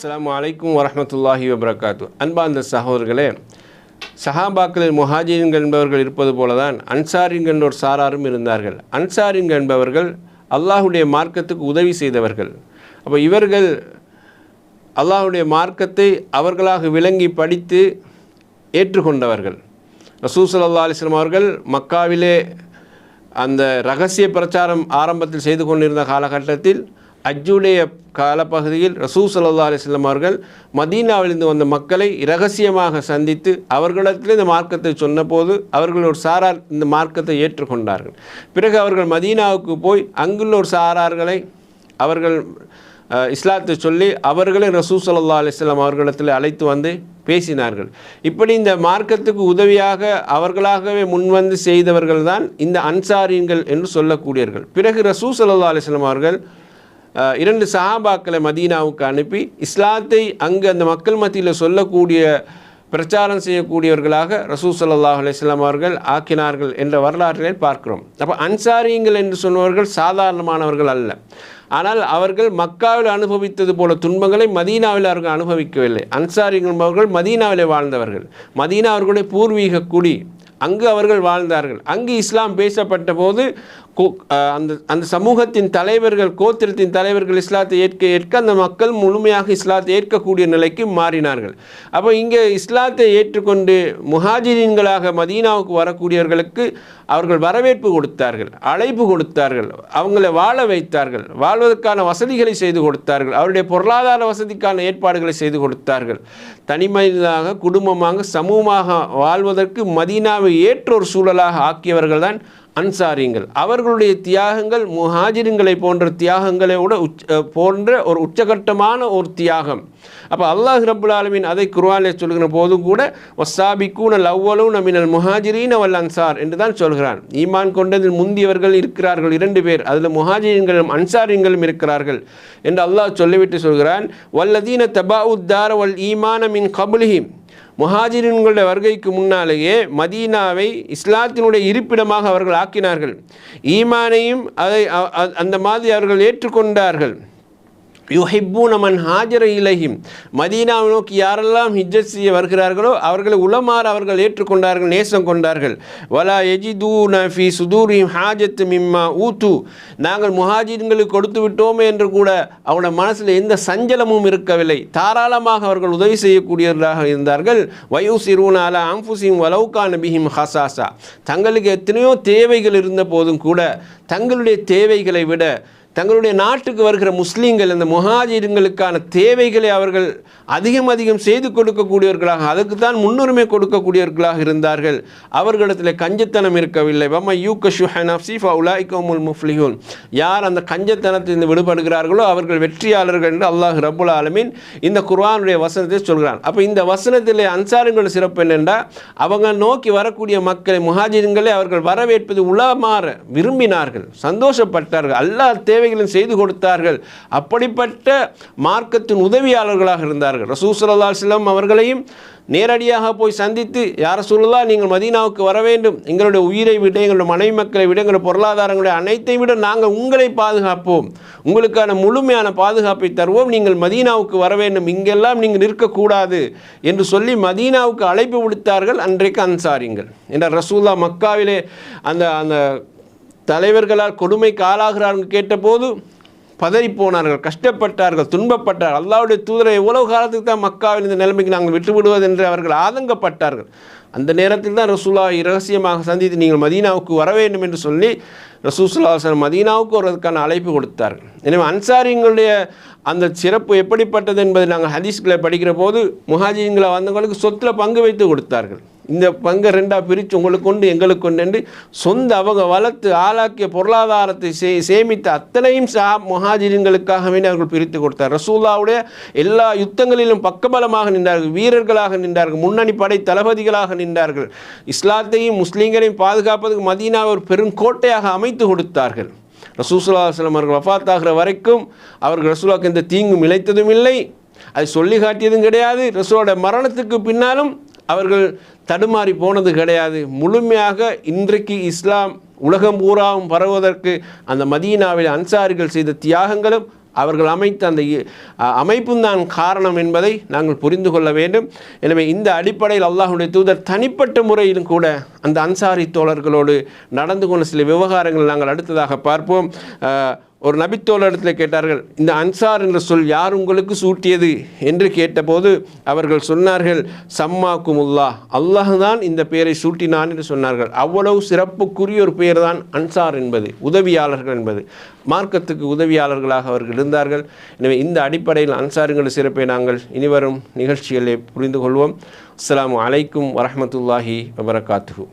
அஸ்லாம் வலைக்கும் வரமத்துல்லாஹி வபரகாத்து. அன்பார்ந்த சகோதரர்களே சஹாபாக்களில் முஹாஜின்கள் என்பவர்கள் இருப்பது போல தான் என்ற ஒரு சாராரும் இருந்தார்கள். அன்சாரிங்க என்பவர்கள் அல்லாஹுடைய மார்க்கத்துக்கு உதவி செய்தவர்கள். அப்போ இவர்கள் அல்லாஹுடைய மார்க்கத்தை அவர்களாக விளங்கி படித்து ஏற்றுக்கொண்டவர்கள். ரசூசல் ஸல்லல்லாஹு அலைஹி அவர்கள் மக்காவிலே அந்த ரகசிய பிரச்சாரம் ஆரம்பத்தில் செய்து கொண்டிருந்த காலகட்டத்தில் அஜ்ஜுடைய காலப்பகுதியில் ரசூ சல்லா அலிஸ்லாம் அவர்கள் மதீனாவிலிருந்து வந்த மக்களை இரகசியமாக சந்தித்து அவர்களிடத்தில் இந்த மார்க்கத்தை சொன்னபோது அவர்கள் ஒரு சாரார் இந்த மார்க்கத்தை ஏற்றுக்கொண்டார்கள். பிறகு அவர்கள் மதீனாவுக்கு போய் அங்குள்ள ஒரு சாரார்களை அவர்கள் இஸ்லாத்தை சொல்லி அவர்களை ரசூ சல்லா அலிஸ்லாம் அவர்களிடத்தில் அழைத்து வந்து பேசினார்கள். இப்படி இந்த மார்க்கத்துக்கு உதவியாக அவர்களாகவே முன்வந்து செய்தவர்கள் தான் இந்த அன்சாரியன்கள் என்று சொல்லக்கூடியவர்கள் பிறகு ரசூ சல்லா அலிஸ்லாம் அவர்கள் இரண்டு சஹாபாக்களை மதீனாவுக்கு அனுப்பி இஸ்லாத்தை அங்கு அந்த மக்கள் மத்தியில் சொல்லக்கூடிய பிரச்சாரம் செய்யக்கூடியவர்களாக ரசூ சல்லாஹ் அலிஸ்லாம் அவர்கள் ஆக்கினார்கள் என்ற வரலாற்றை பார்க்கிறோம். அப்போ அன்சாரிங்கள் என்று சொன்னவர்கள் சாதாரணமானவர்கள் அல்ல. ஆனால் அவர்கள் மக்காவில் அனுபவித்தது போல துன்பங்களை மதீனாவில் அவர்கள் அனுபவிக்கவில்லை. அன்சாரிகள் என்பவர்கள் மதீனாவிலே வாழ்ந்தவர்கள். மதீனா அவர்களுடைய பூர்வீக குடி. அங்கு அவர்கள் வாழ்ந்தார்கள். அங்கு இஸ்லாம் பேசப்பட்ட போது அந்த அந்த சமூகத்தின் தலைவர்கள் கோத்திரத்தின் தலைவர்கள் இஸ்லாத்தை ஏற்க ஏற்க அந்த மக்கள் முழுமையாக இஸ்லாத்தை ஏற்கக்கூடிய நிலைக்கு மாறினார்கள். அப்போ இங்கே இஸ்லாத்தை ஏற்றுக்கொண்டு முஹாஜிரீன்களாக மதீனாவுக்கு வரக்கூடியவர்களுக்கு அவர்கள் வரவேற்பு கொடுத்தார்கள் அழைப்பு கொடுத்தார்கள் அவங்களை வாழ வைத்தார்கள் வாழ்வதற்கான வசதிகளை செய்து கொடுத்தார்கள் அவருடைய பொருளாதார வசதிக்கான ஏற்பாடுகளை செய்து கொடுத்தார்கள். தனிமனிதனாக குடும்பமாக சமூகமாக வாழ்வதற்கு மதீனாவை ஏற்ற ஒரு சூழலாக ஆக்கியவர்கள் தான் அன்சாரிங்கள். அவர்களுடைய தியாகங்கள் முஹாஜிருங்களை போன்ற தியாகங்களை விட உச்ச போன்ற ஒரு உச்சகட்டமான ஒரு தியாகம். அப்போ அல்லாஹ் ரபுல் ஆலமின் அதை குர்ஆனில் சொல்கிற போது கூட வசாபிக்கூன லவ்வலும் நமினல் முஹாஜிரீன் வல் அன்சார் என்று தான் சொல்கிறான். ஈமான் கொண்டதில் முந்தியவர்கள் இருக்கிறார்கள் இரண்டு பேர். அதில் முஹாஜிரின்களும் அன்சாரிங்களும் இருக்கிறார்கள் என்று அல்லாஹ் சொல்லிவிட்டு சொல்கிறான் வல்லதீன தபாவுத்தார வல் ஈமான மின் கபுலிஹிம் முஹாஜிரின்களுடைய வருகைக்கு முன்னாலேயே மதீனாவை இஸ்லாத்தினுடைய இருப்பிடமாக அவர்கள் ஆக்கினார்கள். ஈமானையும் அதை அ- அந்த மாதிரி அவர்கள் ஏற்றுக்கொண்டார்கள். யுஹிப்பூன மன் ஹாஜர இலஹிம். மதீனாவை நோக்கி யாரெல்லாம் ஹிஜ்ஜத் செய்ய வருகிறார்களோ அவர்களை உளமாறு அவர்கள் ஏற்றுக்கொண்டார்கள் நேசம் கொண்டார்கள். வலா எஜிதூன ஃபி சுதூரிம் ஹாஜத் மிம்மா ஊத்து. நாங்கள் முஹாஜின்களுக்கு கொடுத்து விட்டோமே என்று கூட அவனோட மனசில் எந்த சஞ்சலமும் இருக்கவில்லை. தாராளமாக அவர்கள் உதவி செய்யக்கூடியவர்களாக இருந்தார்கள். வயு சிறுவனால அம்புசிம் வலவுகா நபிஹிம் ஹசாசா. தங்களுக்கு எத்தனையோ தேவைகள் இருந்த போதும் கூட தங்களுடைய தேவைகளை விட தங்களுடைய நாட்டுக்கு வருகிற முஸ்லீம்கள் இந்த முஹாஜிர்களுக்கான தேவைகளை அவர்கள் அதிகம் அதிகம் செய்து கொடுக்கக்கூடியவர்களாக அதுக்கு தான் முன்னுரிமை கொடுக்கக்கூடியவர்களாக இருந்தார்கள். அவர்களிடத்தில் கஞ்சத்தனம் இருக்கவில்லை. வம்ம யூ ஷுஹன் அஃப்சிஃபா உலாய்கோமுல் முஃப்லிஹூன். யார் அந்த கஞ்சத்தனத்திலிருந்து விடுபடுகிறார்களோ அவர்கள் வெற்றியாளர்கள் என்று அல்லாஹ் ரபுல் ஆலமீன் இந்த குர்வானுடைய வசனத்தை சொல்கிறான். அப்போ இந்த வசனத்தில் அன்சாரங்களோட சிறப்பு என்னென்றா அவங்க நோக்கி வரக்கூடிய மக்களை முஹாஜிர்களை அவர்கள் வரவேற்பது உளமாற விரும்பினார்கள் சந்தோஷப்பட்டார்கள். எல்லா சேவைகளும் செய்து கொடுத்தார்கள். அப்படிப்பட்ட மார்க்கத்தின் உதவியாளர்களாக இருந்தார்கள். ரசூ ஸல்லல்லாஹு சிலம் அவர்களையும் நேரடியாக போய் சந்தித்து யார சொல்லலாம் நீங்கள் மதீனாவுக்கு வர வேண்டும். எங்களுடைய உயிரை விட எங்களுடைய மனைவி மக்களை விட எங்களுடைய பொருளாதாரங்களுடைய அனைத்தை விட நாங்கள் உங்களை பாதுகாப்போம். உங்களுக்கான முழுமையான பாதுகாப்பை தருவோம். நீங்கள் மதீனாவுக்கு வர வேண்டும். இங்கெல்லாம் நீங்கள் நிற்கக்கூடாது என்று சொல்லி மதீனாவுக்கு அழைப்பு விடுத்தார்கள். அன்றைக்கு அன்சாரிங்கள் என்ற ரசூல்லா மக்காவிலே அந்த அந்த தலைவர்களால் கொடுமைக்கு ஆளாகிறார்கள் கேட்டபோது பதறிப் போனார்கள் கஷ்டப்பட்டார்கள் துன்பப்பட்டார்கள். அல்லாவுடைய தூதரை எவ்வளவு காலத்துக்கு தான் மக்காவில் இந்த நிலைமைக்கு நாங்கள் விட்டு விடுவது என்று அவர்கள் ஆதங்கப்பட்டார்கள். அந்த நேரத்தில் தான் ரசூலா இரகசியமாக சந்தித்து நீங்கள் மதீனாவுக்கு வர வேண்டும் என்று சொல்லி ரசூசுல்லாசன் மதீனாவுக்கு வருவதற்கான அழைப்பு கொடுத்தார்கள். எனவே அன்சாரிங்களுடைய அந்த சிறப்பு எப்படிப்பட்டது என்பதை நாங்கள் ஹதீஸ்களை படிக்கிற போது முஹாஜிங்களை வந்தவங்களுக்கு சொத்தில் பங்கு வைத்து கொடுத்தார்கள். இந்த பங்கை ரெண்டாக பிரித்து உங்களுக்கு கொண்டு எங்களுக்கு கொண்டு சொந்த அவங்க வளர்த்து ஆளாக்கிய பொருளாதாரத்தை சே சேமித்த அத்தனையும் சா முஹாஜிரின்களுக்காக வேண்டி அவர்கள் பிரித்து கொடுத்தார். ரசூல்லாவுடைய எல்லா யுத்தங்களிலும் பக்கபலமாக நின்றார்கள் வீரர்களாக நின்றார்கள் முன்னணி படை தளபதிகளாக நின்றார்கள். இஸ்லாத்தையும் முஸ்லீம்களையும் பாதுகாப்பதற்கு மதீனா ஒரு பெருங்கோட்டையாக அமைத்து கொடுத்தார்கள். ரசூசுல்லா அவர்கள் வஃபாத்தாகிற வரைக்கும் அவர்கள் ரசூலாவுக்கு எந்த தீங்கும் இழைத்ததும் இல்லை. அதை சொல்லி காட்டியதும் கிடையாது. ரசூலோட மரணத்துக்கு பின்னாலும் அவர்கள் தடுமாறி போனது கிடையாது. முழுமையாக இன்றைக்கு இஸ்லாம் உலகம் பூராவும் பரவுவதற்கு அந்த மதீனாவில் அன்சாரிகள் செய்த தியாகங்களும் அவர்கள் அமைத்த அந்த இ- அமைப்பும் தான் காரணம் என்பதை நாங்கள் புரிந்து கொள்ள வேண்டும். எனவே இந்த அடிப்படையில் அல்லாஹுடைய தூதர் தனிப்பட்ட முறையிலும் கூட அந்த அன்சாரி தோழர்களோடு நடந்து கொண்ட சில விவகாரங்கள் நாங்கள் அடுத்ததாக பார்ப்போம். ஒரு நபித்தோழரிடத்தில் கேட்டார்கள் இந்த அன்சார் என்ற சொல் யார் உங்களுக்கு சூட்டியது? என்று கேட்டபோது அவர்கள் சொன்னார்கள் சம்மாக்குமுல்லா. அல்லாஹ் தான் இந்த பெயரை சூட்டினான் என்று சொன்னார்கள். அவ்வளவு சிறப்புக்குரிய ஒரு பெயர் தான் அன்சார் என்பது உதவியாளர்கள் என்பது. மார்க்கத்துக்கு உதவியாளர்களாக அவர்கள் இருந்தார்கள். எனவே இந்த அடிப்படையில் அன்சாருங்கள் சிறப்பை நாங்கள் இனிவரும் நிகழ்ச்சிகளை புரிந்து கொள்வோம். அஸ்லாம் அலைக்கும் வரமத்துல்லாஹி வபரகாத்துஹு.